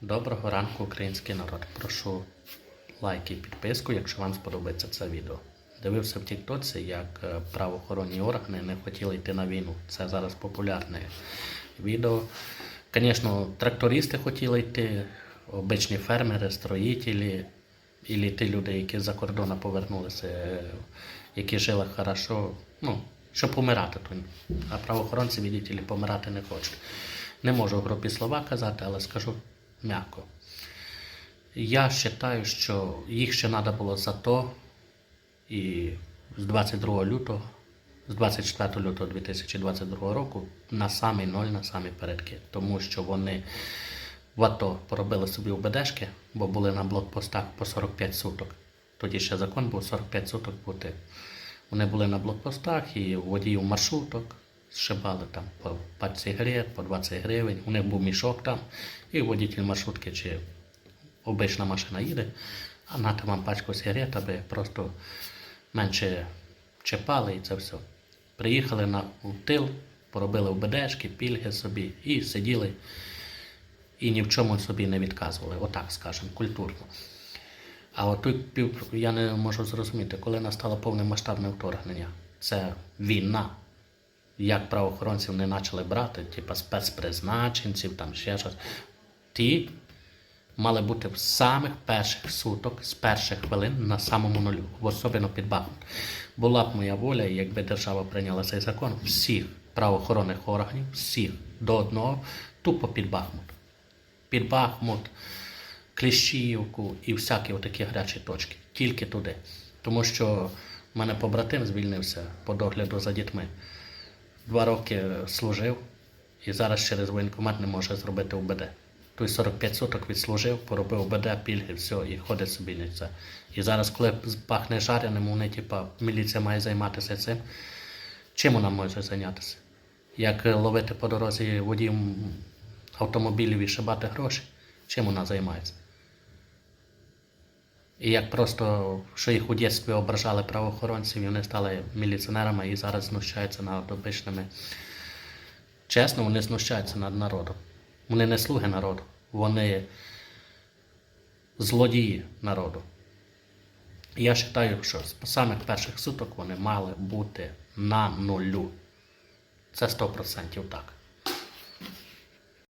Доброго ранку, український народ. Прошу лайк і підписку, якщо вам сподобається це відео. Дивився в Тіктоці, як е, правоохоронні органи не хотіли йти на війну. Це зараз популярне відео. Звісно, трактористи хотіли йти, обичні фермери, строїтелі, і ті люди, які з-за кордону повернулися, е, які жили хорошо, ну, щоб помирати тут. А правоохоронці, ли, помирати не хочуть. Не можу грубі слова казати, але скажу м'яко. Я вважаю, що їх ще треба було за то і з 22 лютого, з 24 лютого 2022 року на самий ноль, на самі передки. Тому що вони в АТО поробили собі УБДшки, бо були на блокпостах по 45 суток. Тоді ще закон був 45 суток бути. Вони були на блокпостах і водіїв маршруток зшибали там по 5 сигарет, по 20 гривень. У них був мішок там, і водитель маршрутки чи обична машина їде, а нате вам пачку сигарет, аби просто менше чіпали і це все. Приїхали на тил, поробили ОБДшки, пільги собі і сиділи і ні в чому собі не відказували, отак скажемо, культурно. А от тут я не можу зрозуміти, коли настало повномасштабне вторгнення, це війна. Як правоохоронців не почали брати, типу спецпризначенців, там ще щось. Ті мали бути з самих перших суток, з перших хвилин на самому нулю, особливо під Бахмут. Була б моя воля, якби держава прийняла цей закон, всіх правоохоронних органів, всіх до одного, тупо під Бахмут. Під Бахмут, Кліщіївку і всякі отакі гарячі точки. Тільки туди. Тому що в мене побратим звільнився по догляду за дітьми. Два роки служив і зараз через воєнкомат не може зробити УБД. Той 45 суток відслужив, поробив УБД, пільги, все, і ходить собі не це. І зараз, коли пахне жареним, вони, типа, міліція має займатися цим. Чим вона може зайнятися? Як ловити по дорозі водіїв автомобілів і шибати гроші? Чим вона займається? І як просто, що їх у дитинстві ображали правоохоронців, і вони стали міліціонерами і зараз знущаються над обичними. Чесно, вони знущаються над народом. Вони не слуги народу, вони злодії народу. Я вважаю, що з самих перших суток вони мали бути на нулю. Це 100% так.